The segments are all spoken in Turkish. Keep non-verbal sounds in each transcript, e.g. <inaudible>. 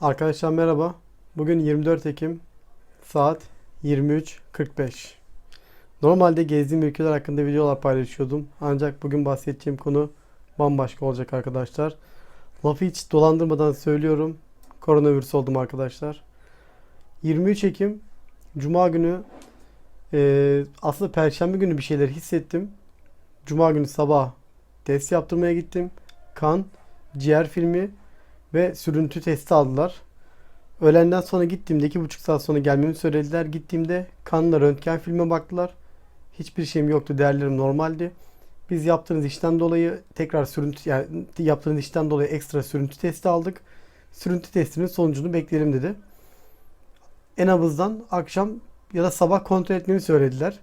Arkadaşlar merhaba. Bugün 24 Ekim saat 23.45. Normalde gezdiğim ülkeler hakkında videolar paylaşıyordum. Ancak bugün bahsedeceğim konu bambaşka olacak arkadaşlar. Lafı hiç dolandırmadan söylüyorum. Koronavirüs oldum arkadaşlar. 23 Ekim Cuma günü eee, aslında Perşembe günü bir şeyler hissettim. Cuma günü sabah test yaptırmaya gittim. Kan, ciğer filmi ve sürüntü testi aldılar. Öğlenden sonra gittiğimde iki buçuk saat sonra gelmemi söylediler. Gittiğimde kanla röntgen filme baktılar. Hiçbir şeyim yoktu. Değerlerim normaldi. Biz yaptığınız işten dolayı tekrar sürüntü yani yaptığınız işten dolayı ekstra sürüntü testi aldık. Sürüntü testinin sonucunu bekleyelim dedi. En nabızdan akşam ya da sabah kontrol etmemi söylediler.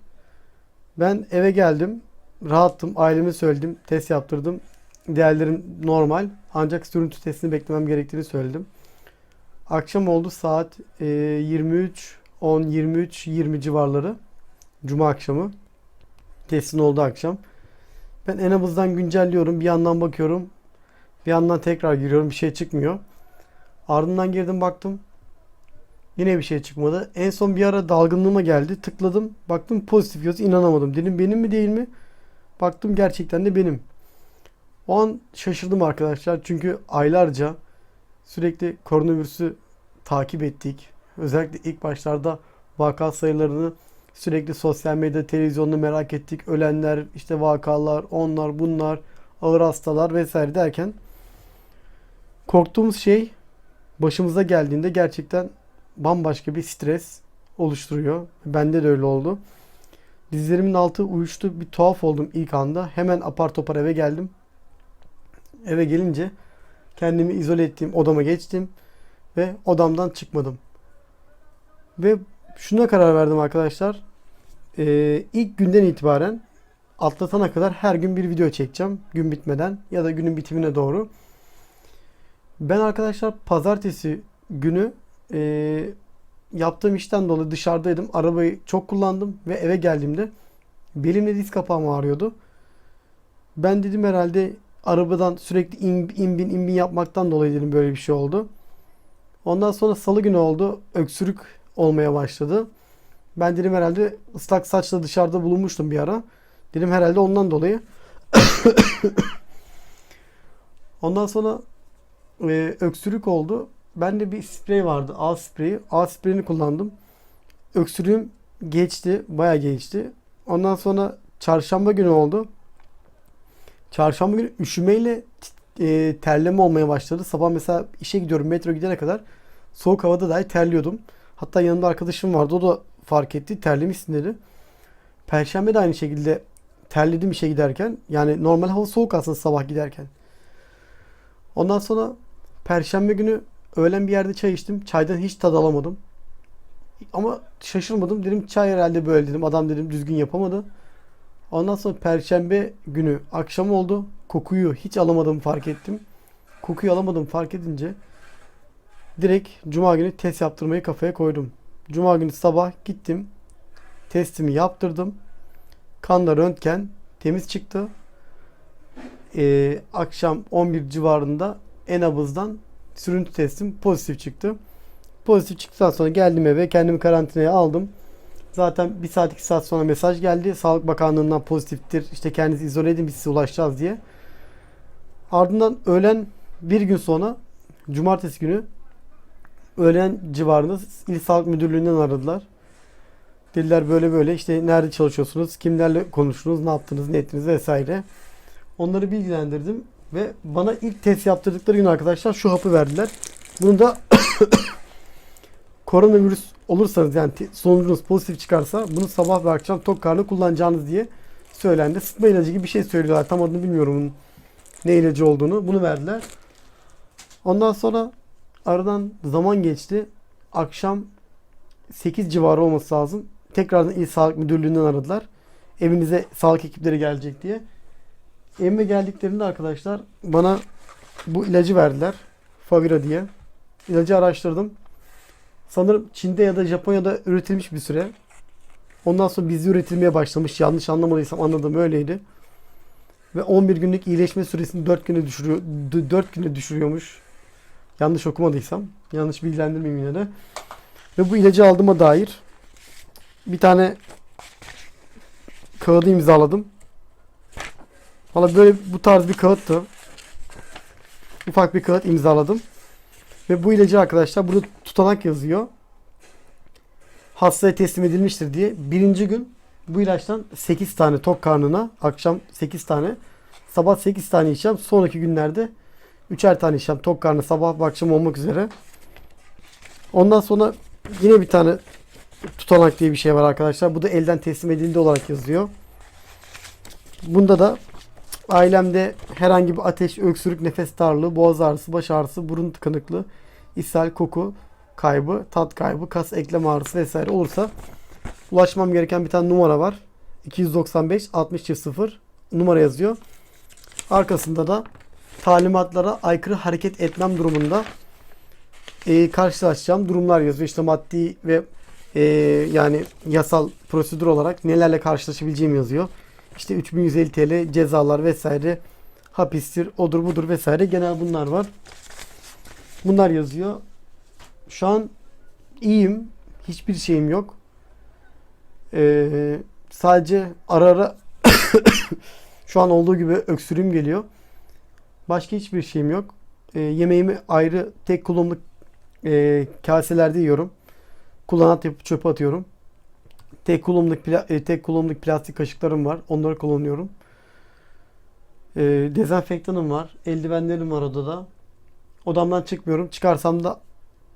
Ben eve geldim. Rahattım. Aileme söyledim. Test yaptırdım. Değerlerim normal. Ancak sürüntü testini beklemem gerektiğini söyledim. Akşam oldu saat e, 23 10 23 20 civarları. Cuma akşamı. Testin oldu akşam. Ben en nabızdan güncelliyorum. Bir yandan bakıyorum. Bir yandan tekrar giriyorum. Bir şey çıkmıyor. Ardından girdim baktım. Yine bir şey çıkmadı. En son bir ara dalgınlığıma geldi. Tıkladım. Baktım pozitif yazı. inanamadım. Dedim benim mi değil mi? Baktım gerçekten de benim. O an şaşırdım arkadaşlar. Çünkü aylarca sürekli koronavirüsü takip ettik. Özellikle ilk başlarda vaka sayılarını sürekli sosyal medya, televizyonda merak ettik. Ölenler, işte vakalar, onlar, bunlar, ağır hastalar vesaire derken korktuğumuz şey başımıza geldiğinde gerçekten bambaşka bir stres oluşturuyor. Bende de öyle oldu. Dizlerimin altı uyuştu. Bir tuhaf oldum ilk anda. Hemen apar topar eve geldim. Eve gelince kendimi izole ettiğim odama geçtim ve odamdan çıkmadım. Ve şuna karar verdim arkadaşlar. Ee, ilk günden itibaren atlatana kadar her gün bir video çekeceğim. Gün bitmeden ya da günün bitimine doğru. Ben arkadaşlar pazartesi günü e, yaptığım işten dolayı dışarıdaydım. Arabayı çok kullandım ve eve geldiğimde belimle diz kapağım ağrıyordu. Ben dedim herhalde arabadan sürekli in, in bin in bin yapmaktan dolayı dedim böyle bir şey oldu. Ondan sonra salı günü oldu. Öksürük olmaya başladı. Ben dedim herhalde ıslak saçla dışarıda bulunmuştum bir ara. Dedim herhalde ondan dolayı. <coughs> Ondan sonra e, öksürük oldu. Bende bir sprey vardı. A spreyi. A spreyini kullandım. Öksürüğüm geçti. Bayağı geçti. Ondan sonra çarşamba günü oldu. Çarşamba günü üşümeyle e, terleme olmaya başladı. Sabah mesela işe gidiyorum metro gidene kadar soğuk havada dahi terliyordum. Hatta yanımda arkadaşım vardı. O da fark etti. Terlemişsin dedi. Perşembe de aynı şekilde terledim işe giderken. Yani normal hava soğuk aslında sabah giderken. Ondan sonra Perşembe günü öğlen bir yerde çay içtim. Çaydan hiç tad alamadım. Ama şaşırmadım. Dedim çay herhalde böyle dedim. Adam dedim düzgün yapamadı. Ondan sonra perşembe günü akşam oldu. Kokuyu hiç alamadığımı fark ettim. Kokuyu alamadım fark edince direkt cuma günü test yaptırmayı kafaya koydum. Cuma günü sabah gittim. Testimi yaptırdım. Kanda röntgen temiz çıktı. Ee, akşam 11 civarında en abızdan sürüntü testim pozitif çıktı. Pozitif çıktıktan sonra geldim eve kendimi karantinaya aldım. Zaten bir saat iki saat sonra mesaj geldi. Sağlık Bakanlığı'ndan pozitiftir. İşte kendinizi izole edin biz size ulaşacağız diye. Ardından öğlen bir gün sonra cumartesi günü öğlen civarında İl Sağlık Müdürlüğü'nden aradılar. Dediler böyle böyle işte nerede çalışıyorsunuz, kimlerle konuştunuz, ne yaptınız, ne ettiniz vesaire. Onları bilgilendirdim ve bana ilk test yaptırdıkları gün arkadaşlar şu hapı verdiler. Bunu da koronavirüs olursanız yani sonucunuz pozitif çıkarsa bunu sabah ve akşam tok karnı kullanacağınız diye söylendi. Sıtma ilacı gibi bir şey söylüyorlar. Tam adını bilmiyorum bunun ne ilacı olduğunu. Bunu verdiler. Ondan sonra aradan zaman geçti. Akşam 8 civarı olması lazım. Tekrardan İl Sağlık Müdürlüğü'nden aradılar. Evinize sağlık ekipleri gelecek diye. Evime geldiklerinde arkadaşlar bana bu ilacı verdiler. Favira diye. İlacı araştırdım. Sanırım Çin'de ya da Japonya'da üretilmiş bir süre. Ondan sonra bizde üretilmeye başlamış. Yanlış anlamadıysam anladığım öyleydi. Ve 11 günlük iyileşme süresini 4 güne düşürüyor 4 güne düşürüyormuş. Yanlış okumadıysam. Yanlış bilgilendirmeyeyim yine de. Ve bu ilacı aldığıma dair bir tane kağıdı imzaladım. Valla böyle bu tarz bir kağıttı. Ufak bir kağıt imzaladım. Ve bu ilacı arkadaşlar burada tutanak yazıyor. Hastaya teslim edilmiştir diye. Birinci gün bu ilaçtan 8 tane tok karnına akşam 8 tane sabah 8 tane içeceğim. Sonraki günlerde 3'er tane içeceğim. Tok karnı sabah akşam olmak üzere. Ondan sonra yine bir tane tutanak diye bir şey var arkadaşlar. Bu da elden teslim edildi olarak yazıyor. Bunda da ailemde herhangi bir ateş, öksürük, nefes darlığı, boğaz ağrısı, baş ağrısı, burun tıkanıklığı, ishal, koku kaybı, tat kaybı, kas eklem ağrısı vesaire olursa ulaşmam gereken bir tane numara var. 295 60 0 numara yazıyor. Arkasında da talimatlara aykırı hareket etmem durumunda e, karşılaşacağım durumlar yazıyor. İşte maddi ve e, yani yasal prosedür olarak nelerle karşılaşabileceğim yazıyor. İşte 3150 TL cezalar vesaire hapistir, odur budur vesaire genel bunlar var. Bunlar yazıyor. Şu an iyiyim. Hiçbir şeyim yok. Ee, sadece ara ara <coughs> şu an olduğu gibi öksürüğüm geliyor. Başka hiçbir şeyim yok. Ee, yemeğimi ayrı tek kullanımlık e, kaselerde yiyorum. Kullanat yapıp çöpe atıyorum. Tek kullanımlık pla- e, tek kullanımlık plastik kaşıklarım var. Onları kullanıyorum. E, dezenfektanım var. Eldivenlerim var odada. Odamdan çıkmıyorum. Çıkarsam da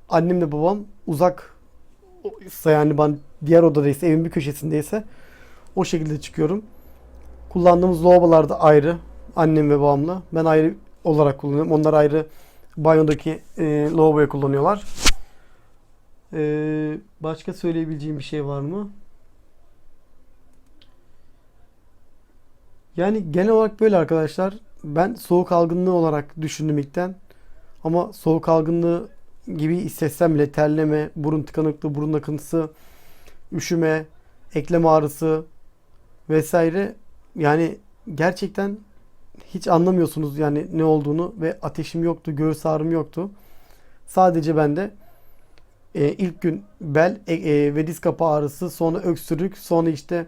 annemle babam uzak yani ben diğer odadaysa evin bir köşesindeyse o şekilde çıkıyorum. Kullandığımız lavabolar da ayrı. Annem ve babamla. Ben ayrı olarak kullanıyorum. Onlar ayrı banyodaki e, lavaboya kullanıyorlar. E, başka söyleyebileceğim bir şey var mı? Yani genel olarak böyle arkadaşlar. Ben soğuk algınlığı olarak düşündüm ilkten. Ama soğuk algınlığı gibi hissetsem bile terleme, burun tıkanıklığı, burun akıntısı, üşüme, eklem ağrısı vesaire yani gerçekten hiç anlamıyorsunuz yani ne olduğunu ve ateşim yoktu, göğüs ağrım yoktu. Sadece bende e, ilk gün bel e, e, ve diz kapağı ağrısı, sonra öksürük, sonra işte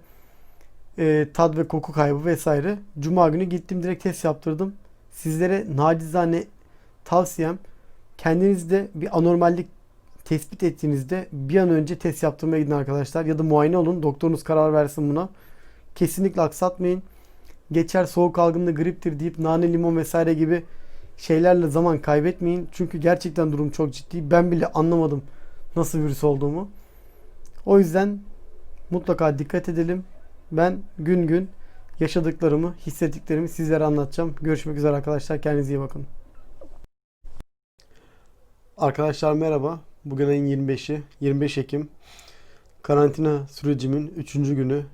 e, tad ve koku kaybı vesaire. Cuma günü gittim direkt test yaptırdım. Sizlere nacizane tavsiyem kendinizde bir anormallik tespit ettiğinizde bir an önce test yaptırmaya gidin arkadaşlar. Ya da muayene olun. Doktorunuz karar versin buna. Kesinlikle aksatmayın. Geçer soğuk algınlığı griptir deyip nane limon vesaire gibi şeylerle zaman kaybetmeyin. Çünkü gerçekten durum çok ciddi. Ben bile anlamadım nasıl virüs olduğumu. O yüzden mutlaka dikkat edelim. Ben gün gün yaşadıklarımı, hissettiklerimi sizlere anlatacağım. Görüşmek üzere arkadaşlar. Kendinize iyi bakın. Arkadaşlar merhaba. Bugün ayın 25'i, 25 Ekim. Karantina sürecimin 3. günü.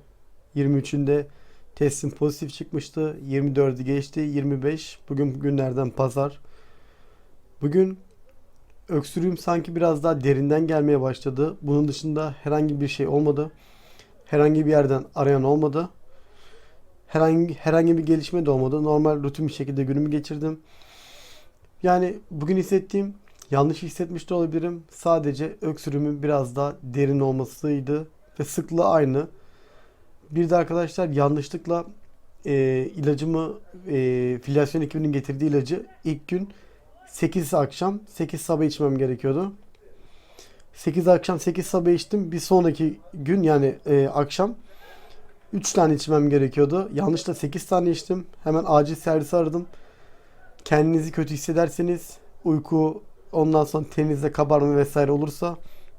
23'ünde testim pozitif çıkmıştı. 24'ü geçti, 25. Bugün günlerden pazar. Bugün öksürüğüm sanki biraz daha derinden gelmeye başladı. Bunun dışında herhangi bir şey olmadı. Herhangi bir yerden arayan olmadı. Herhangi herhangi bir gelişme de olmadı. Normal rutin bir şekilde günümü geçirdim. Yani bugün hissettiğim yanlış hissetmiş de olabilirim. Sadece öksürüğümün biraz daha derin olmasıydı ve sıklığı aynı. Bir de arkadaşlar yanlışlıkla e, ilacımı e, filyasyon ekibinin getirdiği ilacı ilk gün 8 akşam 8 sabah içmem gerekiyordu. 8 akşam 8 sabah içtim. Bir sonraki gün yani e, akşam 3 tane içmem gerekiyordu. Yanlışla 8 tane içtim. Hemen acil servisi aradım. Kendinizi kötü hissederseniz uyku ondan sonra teninizde kabarma vesaire olursa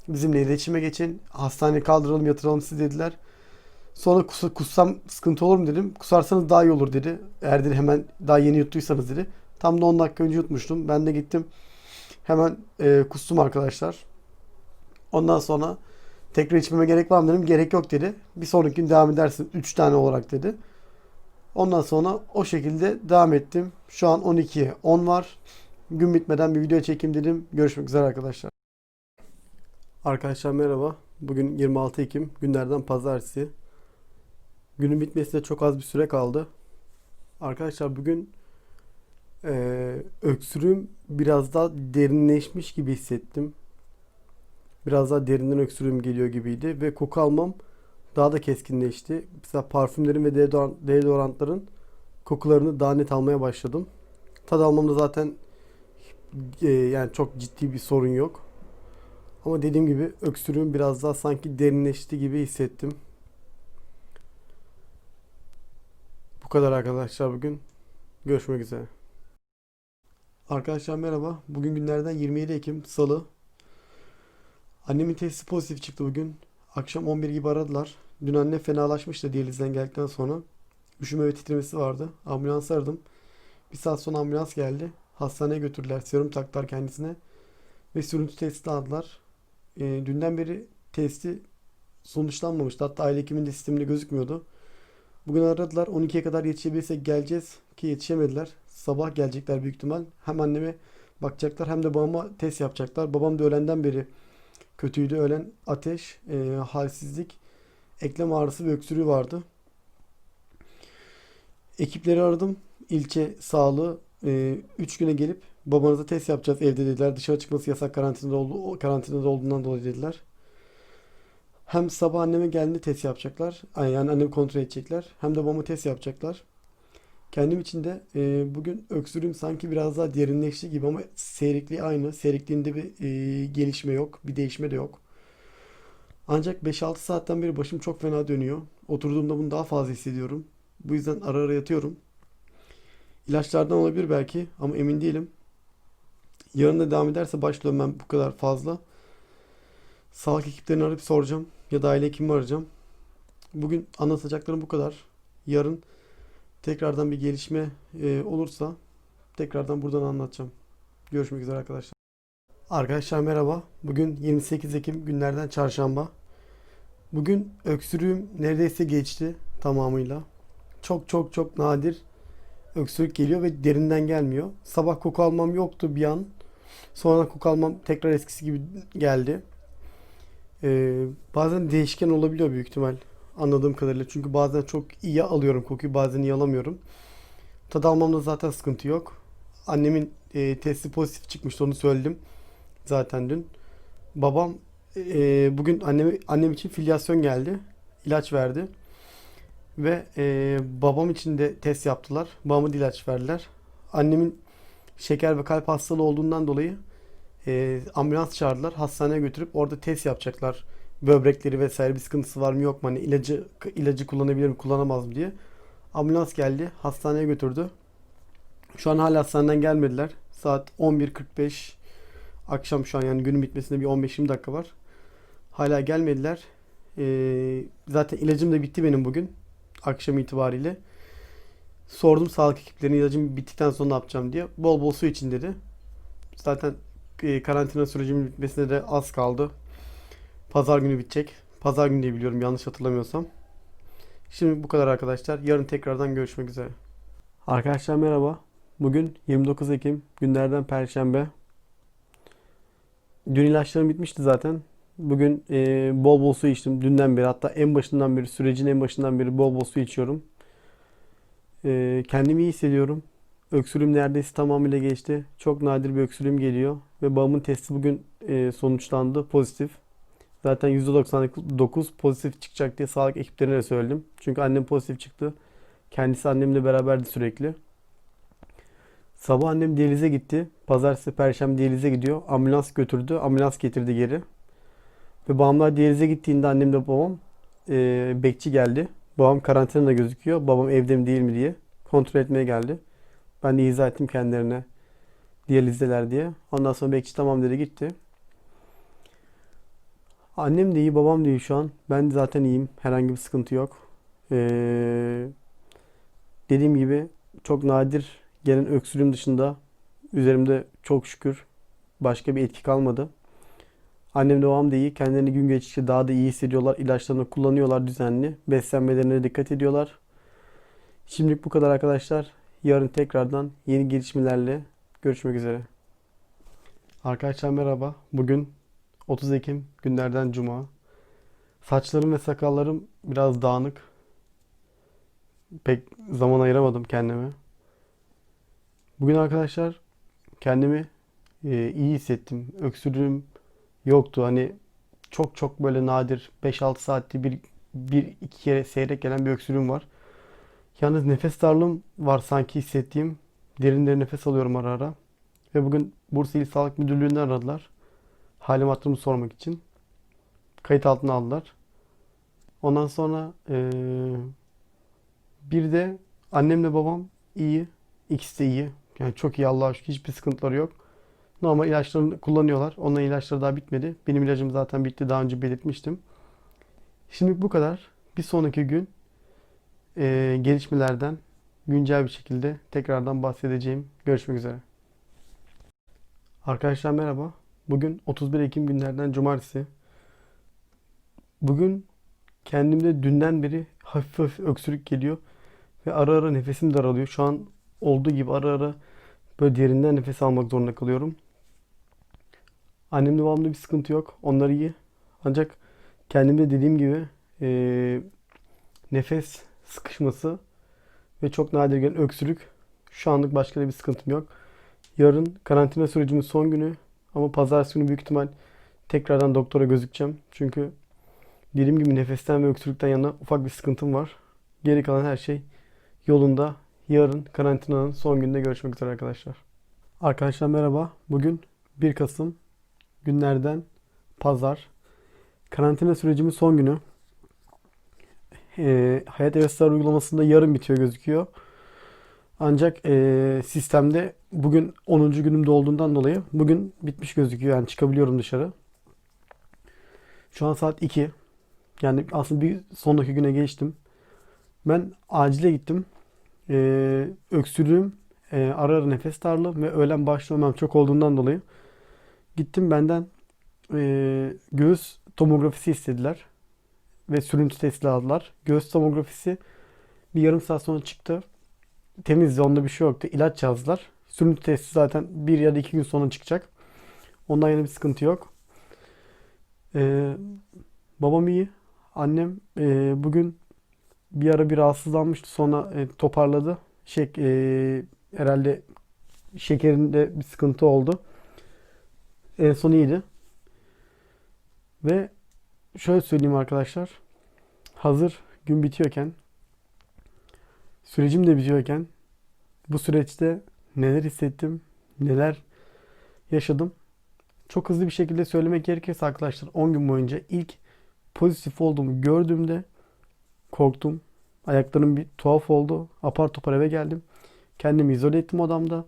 bizimle iletişime geçin. Hastaneye kaldıralım yatıralım siz dediler. Sonra kus, kussam sıkıntı olur mu dedim. Kusarsanız daha iyi olur dedi. Eğer dedi hemen daha yeni yuttuysanız dedi. Tam da 10 dakika önce yutmuştum. Ben de gittim. Hemen e, kustum arkadaşlar. Ondan sonra tekrar içmeme gerek var mı dedim. Gerek yok dedi. Bir sonraki gün devam edersin. 3 tane olarak dedi. Ondan sonra o şekilde devam ettim. Şu an 12'ye 10 var. Gün bitmeden bir video çekeyim dedim. Görüşmek üzere arkadaşlar. Arkadaşlar merhaba. Bugün 26 Ekim. Günlerden pazartesi. Günün bitmesine çok az bir süre kaldı. Arkadaşlar bugün Ee, öksürüğüm biraz daha derinleşmiş gibi hissettim. Biraz daha derinden öksürüğüm geliyor gibiydi ve koku almam daha da keskinleşti. Mesela parfümlerin ve deodorant- deodorantların kokularını daha net almaya başladım. Tad almamda zaten e, yani çok ciddi bir sorun yok. Ama dediğim gibi öksürüğüm biraz daha sanki derinleşti gibi hissettim. Bu kadar arkadaşlar bugün. Görüşmek üzere. Arkadaşlar merhaba. Bugün günlerden 27 Ekim Salı. Annemin testi pozitif çıktı bugün. Akşam 11 gibi aradılar. Dün anne fenalaşmıştı diyalizden geldikten sonra. Üşüme ve titremesi vardı. Ambulans aradım. Bir saat sonra ambulans geldi. Hastaneye götürdüler. Serum taktılar kendisine. Ve sürüntü testi aldılar. E, dünden beri testi sonuçlanmamıştı. Hatta aile hekiminin de sisteminde gözükmüyordu. Bugün aradılar. 12'ye kadar yetişebilirsek geleceğiz. Ki yetişemediler. Sabah gelecekler büyük ihtimal. Hem anneme bakacaklar hem de babama test yapacaklar. Babam da öğlenden beri kötüydü. Öğlen ateş, e, halsizlik, eklem ağrısı ve öksürüğü vardı. Ekipleri aradım. İlçe sağlığı 3 güne gelip babanıza test yapacağız evde dediler. Dışarı çıkması yasak karantinada oldu, karantinada olduğundan dolayı dediler. Hem sabah anneme geldiğinde test yapacaklar. Yani annemi kontrol edecekler. Hem de babama test yapacaklar. Kendim için de e, bugün öksürüğüm sanki biraz daha derinleşti gibi ama seyrikliği aynı. Seyrikliğinde bir e, gelişme yok. Bir değişme de yok. Ancak 5-6 saatten beri başım çok fena dönüyor. Oturduğumda bunu daha fazla hissediyorum. Bu yüzden ara ara yatıyorum. İlaçlardan olabilir belki ama emin değilim. Yarın da devam ederse başlıyorum ben bu kadar fazla. Sağlık ekiplerini arayıp soracağım ya da aile hekimimi arayacağım. Bugün anlatacaklarım bu kadar. Yarın tekrardan bir gelişme e, olursa tekrardan buradan anlatacağım. Görüşmek üzere arkadaşlar. Arkadaşlar merhaba. Bugün 28 Ekim günlerden çarşamba. Bugün öksürüğüm neredeyse geçti tamamıyla. Çok çok çok nadir öksürük geliyor ve derinden gelmiyor. Sabah koku almam yoktu bir an. Sonra koku almam tekrar eskisi gibi geldi. Ee, bazen değişken olabiliyor büyük ihtimal anladığım kadarıyla. Çünkü bazen çok iyi alıyorum kokuyu bazen iyi alamıyorum. Tad almamda zaten sıkıntı yok. Annemin e, testi pozitif çıkmıştı onu söyledim zaten dün. Babam e, bugün anneme, annem için filyasyon geldi. İlaç verdi. Ve e, babam için de test yaptılar. Babama da ilaç verdiler. Annemin şeker ve kalp hastalığı olduğundan dolayı e, ambulans çağırdılar. Hastaneye götürüp orada test yapacaklar. Böbrekleri vesaire bir sıkıntısı var mı yok mu? Hani ilacı ilacı kullanabilir mi kullanamaz mı diye. Ambulans geldi. Hastaneye götürdü. Şu an hala hastaneden gelmediler. Saat 11.45 akşam şu an yani günün bitmesine bir 15-20 dakika var. Hala gelmediler. Ee, zaten ilacım da bitti benim bugün. Akşam itibariyle. Sordum sağlık ekiplerine ilacım bittikten sonra ne yapacağım diye. Bol bol su için dedi. Zaten e, karantina sürecimin bitmesine de az kaldı. Pazar günü bitecek. Pazar günü diye biliyorum yanlış hatırlamıyorsam. Şimdi bu kadar arkadaşlar. Yarın tekrardan görüşmek üzere. Arkadaşlar merhaba. Bugün 29 Ekim günlerden Perşembe. Dün ilaçlarım bitmişti zaten. Bugün e, bol bol su içtim. Dünden beri hatta en başından beri sürecin en başından beri bol bol su içiyorum. E, kendimi iyi hissediyorum. Öksürüğüm neredeyse tamamıyla geçti. Çok nadir bir öksürüğüm geliyor. Ve babamın testi bugün e, sonuçlandı. Pozitif. Zaten %99 pozitif çıkacak diye sağlık ekiplerine söyledim. Çünkü annem pozitif çıktı. Kendisi annemle beraberdi sürekli. Sabah annem diyalize gitti. Pazartesi, perşembe diyalize gidiyor. Ambulans götürdü. Ambulans getirdi geri. Ve babamlar diyalize gittiğinde annemle babam e, bekçi geldi. Babam karantinada gözüküyor. Babam evde mi değil mi diye kontrol etmeye geldi. Ben de izah ettim kendilerine diyalizdeler diye. Ondan sonra bekçi tamam dedi gitti. Annem de iyi, babam da iyi şu an. Ben de zaten iyiyim. Herhangi bir sıkıntı yok. Ee, dediğim gibi çok nadir gelen öksürüğüm dışında üzerimde çok şükür başka bir etki kalmadı. Annem de babam da iyi. Kendilerini gün geçtikçe daha da iyi hissediyorlar. İlaçlarını kullanıyorlar düzenli. Beslenmelerine dikkat ediyorlar. Şimdilik bu kadar arkadaşlar. Yarın tekrardan yeni gelişmelerle görüşmek üzere. Arkadaşlar merhaba. Bugün 30 Ekim günlerden cuma. Saçlarım ve sakallarım biraz dağınık. Pek zaman ayıramadım kendime. Bugün arkadaşlar kendimi e, iyi hissettim. Öksürüğüm yoktu. Hani çok çok böyle nadir 5-6 saatte bir, bir iki kere seyrek gelen bir öksürüğüm var. Yalnız nefes darlığım var sanki hissettiğim. Derin derin nefes alıyorum ara ara. Ve bugün Bursa İl Sağlık Müdürlüğü'nden aradılar. Halim hatırımı sormak için. Kayıt altına aldılar. Ondan sonra e, bir de annemle babam iyi. İkisi de iyi. Yani çok iyi Allah'a şükür hiçbir sıkıntıları yok. Normal ilaçlarını kullanıyorlar. Onların ilaçları daha bitmedi. Benim ilacım zaten bitti. Daha önce belirtmiştim. Şimdi bu kadar. Bir sonraki gün e, gelişmelerden güncel bir şekilde tekrardan bahsedeceğim. Görüşmek üzere. Arkadaşlar merhaba. Bugün 31 Ekim günlerden cumartesi. Bugün kendimde dünden beri hafif hafif öksürük geliyor ve ara ara nefesim daralıyor. Şu an olduğu gibi ara ara böyle derinden nefes almak zorunda kalıyorum. Annemle babamda bir sıkıntı yok. Onlar iyi. Ancak kendimde dediğim gibi eee, nefes sıkışması ve çok nadir gelen öksürük. Şu anlık başka da bir sıkıntım yok. Yarın karantina sürecimin son günü ama pazartesi günü büyük ihtimal tekrardan doktora gözükeceğim. Çünkü dediğim gibi nefesten ve öksürükten yana ufak bir sıkıntım var. Geri kalan her şey yolunda. Yarın karantinanın son gününde görüşmek üzere arkadaşlar. Arkadaşlar merhaba. Bugün 1 Kasım günlerden pazar. Karantina sürecimin son günü. Ee, Hayat Evesler uygulamasında yarın bitiyor gözüküyor. Ancak ee, sistemde bugün 10. günümde olduğundan dolayı bugün bitmiş gözüküyor. Yani çıkabiliyorum dışarı. Şu an saat 2. Yani aslında bir sonraki güne geçtim. Ben acile gittim. Ee, öksürüğüm, e, ara ara nefes darlığı ve öğlen başlamam çok olduğundan dolayı gittim benden e, göğüs tomografisi istediler ve sürüntü testi aldılar. Göğüs tomografisi bir yarım saat sonra çıktı. Temizdi, onda bir şey yoktu. İlaç yazdılar. Sürüntü testi zaten bir ya da iki gün sonra çıkacak. Ondan yana bir sıkıntı yok. Ee, babam iyi. Annem e, bugün bir ara bir rahatsızlanmıştı. Sonra e, toparladı. Şey, e, herhalde şekerinde bir sıkıntı oldu. En son iyiydi. Ve şöyle söyleyeyim arkadaşlar. Hazır gün bitiyorken, sürecim de bitiyorken bu süreçte neler hissettim, neler yaşadım. Çok hızlı bir şekilde söylemek gerekirse arkadaşlar 10 gün boyunca ilk pozitif olduğumu gördüğümde korktum. Ayaklarım bir tuhaf oldu. Apar topar eve geldim. Kendimi izole ettim odamda.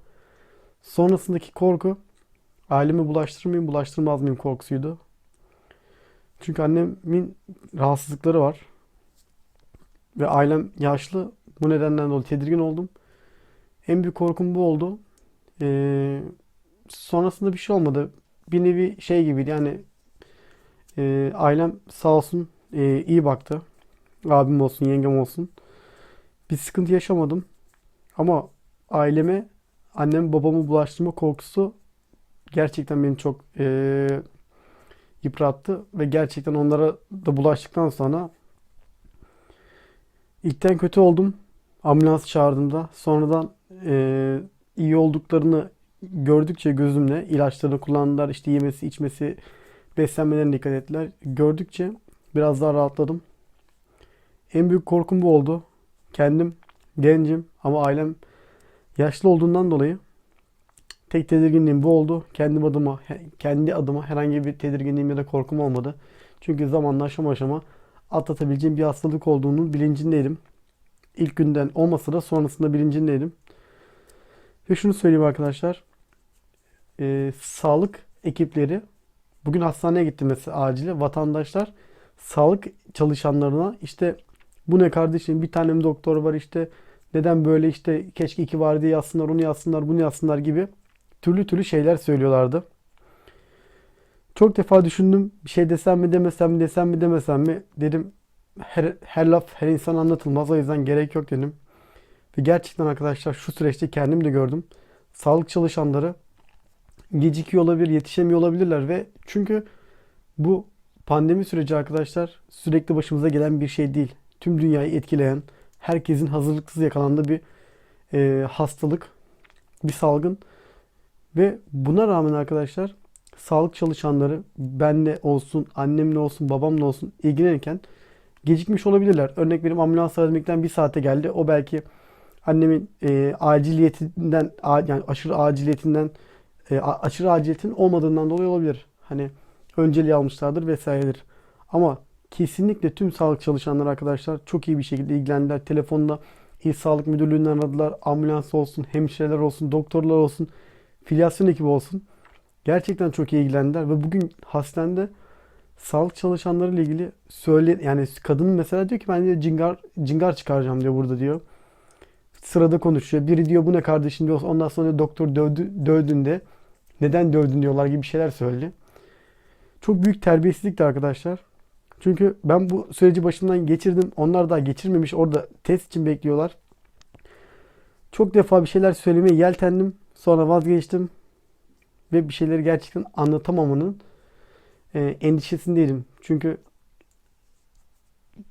Sonrasındaki korku aileme bulaştırır mıyım, bulaştırmaz mıyım korkusuydu. Çünkü annemin rahatsızlıkları var. Ve ailem yaşlı. Bu nedenden dolayı tedirgin oldum. En büyük korkum bu oldu. Ee, sonrasında bir şey olmadı. Bir nevi şey gibiydi yani e, ailem sağ olsun e, iyi baktı. Abim olsun, yengem olsun. Bir sıkıntı yaşamadım. Ama aileme annem babamı bulaştırma korkusu gerçekten beni çok e, yıprattı ve gerçekten onlara da bulaştıktan sonra ilkten kötü oldum. Ambulans çağırdığımda sonradan e, iyi olduklarını gördükçe gözümle ilaçlarını kullandılar. işte yemesi, içmesi, beslenmelerine dikkat ettiler. Gördükçe biraz daha rahatladım. En büyük korkum bu oldu. Kendim gencim ama ailem yaşlı olduğundan dolayı tek tedirginliğim bu oldu. Kendim adıma, kendi adıma herhangi bir tedirginliğim ya da korkum olmadı. Çünkü zamanla aşama aşama atlatabileceğim bir hastalık olduğunu bilincindeydim. İlk günden olmasa da sonrasında bilincindeydim. Ve şunu söyleyeyim arkadaşlar. Ee, sağlık ekipleri bugün hastaneye gittim mesela acile. Vatandaşlar sağlık çalışanlarına işte bu ne kardeşim bir tane mi doktor var işte neden böyle işte keşke iki var diye yazsınlar onu yazsınlar bunu yazsınlar gibi türlü türlü şeyler söylüyorlardı. Çok defa düşündüm bir şey desem mi demesem mi desem mi demesem mi dedim her, her laf her insan anlatılmaz o yüzden gerek yok dedim. Ve gerçekten arkadaşlar şu süreçte kendim de gördüm. Sağlık çalışanları gecikiyor olabilir, yetişemiyor olabilirler ve çünkü bu pandemi süreci arkadaşlar sürekli başımıza gelen bir şey değil. Tüm dünyayı etkileyen, herkesin hazırlıksız yakalandığı bir e, hastalık. bir salgın. Ve buna rağmen arkadaşlar sağlık çalışanları benle olsun, annemle olsun, babamla olsun ilgilenirken gecikmiş olabilirler. Örnek vereyim ambulans aramekten bir saate geldi. O belki annemin e, aciliyetinden a- yani aşırı aciliyetinden e, aşırı aciliyetin olmadığından dolayı olabilir. Hani önceliği almışlardır vesairedir. Ama kesinlikle tüm sağlık çalışanları arkadaşlar çok iyi bir şekilde ilgilendiler. Telefonla İl Sağlık Müdürlüğü'nden aradılar. Ambulans olsun, hemşireler olsun, doktorlar olsun, filyasyon ekibi olsun. Gerçekten çok iyi ilgilendiler ve bugün hastanede sağlık çalışanları ile ilgili söyle yani kadın mesela diyor ki ben diyor cingar cingar çıkaracağım diyor burada diyor. Sırada konuşuyor. Biri diyor bu ne kardeşim diyor. Ondan sonra diyor, doktor dövdü, dövdüğünde neden dövdün diyorlar gibi şeyler söyledi. Çok büyük terbiyesizlikti arkadaşlar. Çünkü ben bu süreci başından geçirdim. Onlar daha geçirmemiş. Orada test için bekliyorlar. Çok defa bir şeyler söylemeye yeltendim. Sonra vazgeçtim. Ve bir şeyleri gerçekten anlatamamanın e, endişesindeydim. Çünkü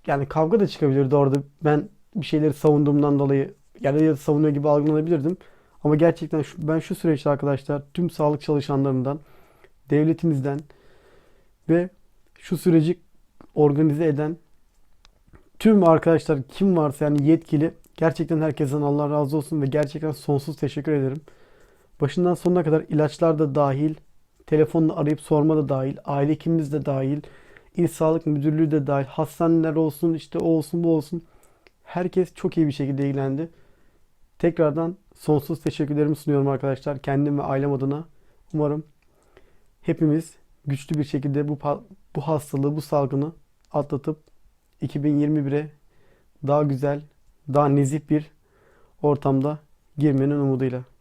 yani kavga da çıkabilirdi orada. Ben bir şeyleri savunduğumdan dolayı yani ya da savunuyor gibi algılanabilirdim. Ama gerçekten şu, ben şu süreçte arkadaşlar tüm sağlık çalışanlarından, devletimizden ve şu süreci organize eden tüm arkadaşlar kim varsa yani yetkili gerçekten herkesten Allah razı olsun ve gerçekten sonsuz teşekkür ederim. Başından sonuna kadar ilaçlar da dahil, telefonla arayıp sorma da dahil, aile hekimimiz de dahil, İl Sağlık Müdürlüğü de dahil, hastaneler olsun, işte o olsun bu olsun. Herkes çok iyi bir şekilde ilgilendi. Tekrardan sonsuz teşekkürlerimi sunuyorum arkadaşlar. Kendim ve ailem adına. Umarım hepimiz güçlü bir şekilde bu bu hastalığı, bu salgını atlatıp 2021'e daha güzel, daha nezih bir ortamda girmenin umuduyla.